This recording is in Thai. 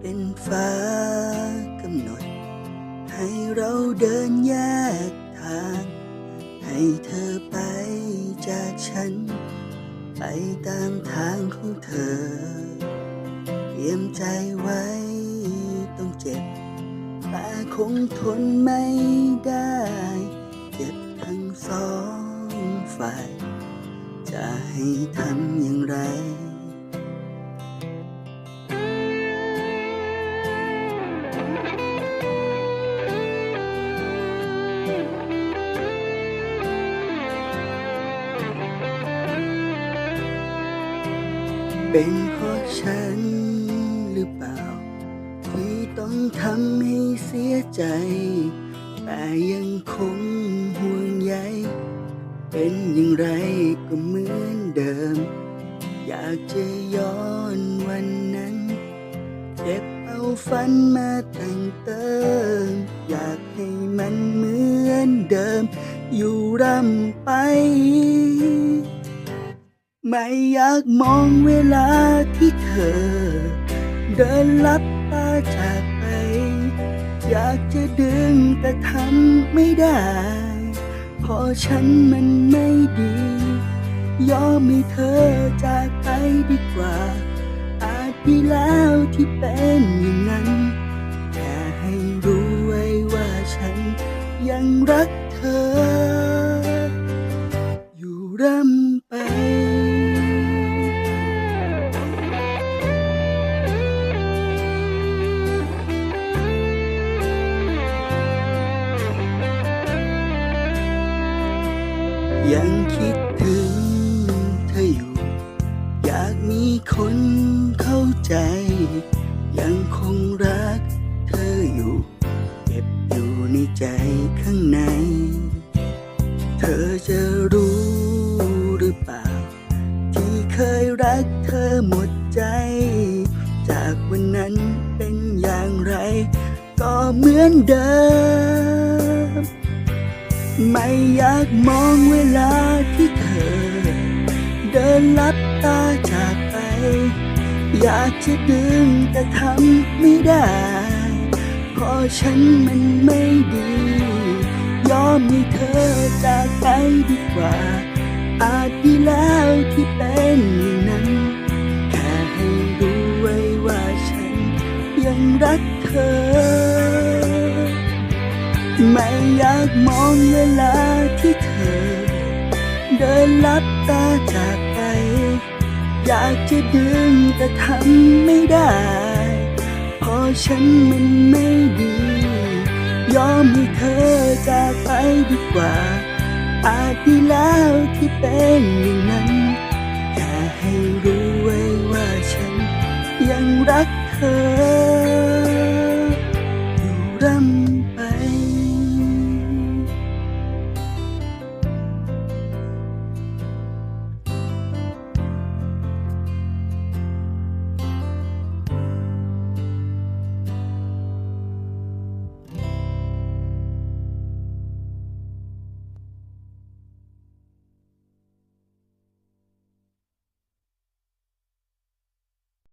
เป็นฟ้ากำหนด ให้เราเดินแยกทาง ให้เธอไปจากฉัน ไปตามทางของเธอ เตรียมใจไว้ต้องเจ็บแต่คงทนไม่ได้ เจ็บทั้งสองฝ่าย จะให้ทำอย่างไร เป็นเพราะฉันหรือเปล่า ที่ต้องทำให้เสียใจ แต่ยังคงห่วงใยเป็นอย่างไรก็เหมือนเดิม อยากจะย้อนวันนั้นเก็บเอาฝันมาแต่งเติม อยากให้มันเหมือนเดิม อยู่ร่ำไป ไม่อยากมองเวลาที่เธอ เดินลับตาจากไป อยากจะดึงแต่ทำไม่ได้เพราะฉันมันไม่ดี ยอมให้เธอจากไปดีกว่า อาจดีแล้วที่เป็น ยังคิดถึงเธออยู่ อยากมีคนเข้าใจ ยังคงรักเธออยู่ เก็บอยู่ในใจข้างใน เธอจะรู้หรือเปล่า ที่เคยรักเธอหมดใจ จากวันนั้นเป็นอย่างไร ก็เหมือนเดิม ไม่อยากมองเวลาที่เธอ เดินลับตาจากไป อยากจะดึงแต่ทำไม่ได้ เพราะฉันมันไม่ดี ยอมให้เธอจากไปดีกว่า อาจดีแล้วที่เป็นอย่างนั้น แค่ให้รู้ไว้ว่าฉันยังรักเธอ ไม่อยากมองเวลาที่เธอ เดินลับตาจากไป อยากจะดึงแต่ทำไม่ได้เพราะฉันมันไม่ดี ยอมให้เธอจากไปดีกว่า อาจดีแล้วที่เป็นอย่างนั้น แค่ให้รู้ไว้ว่าฉันยังรักเธอ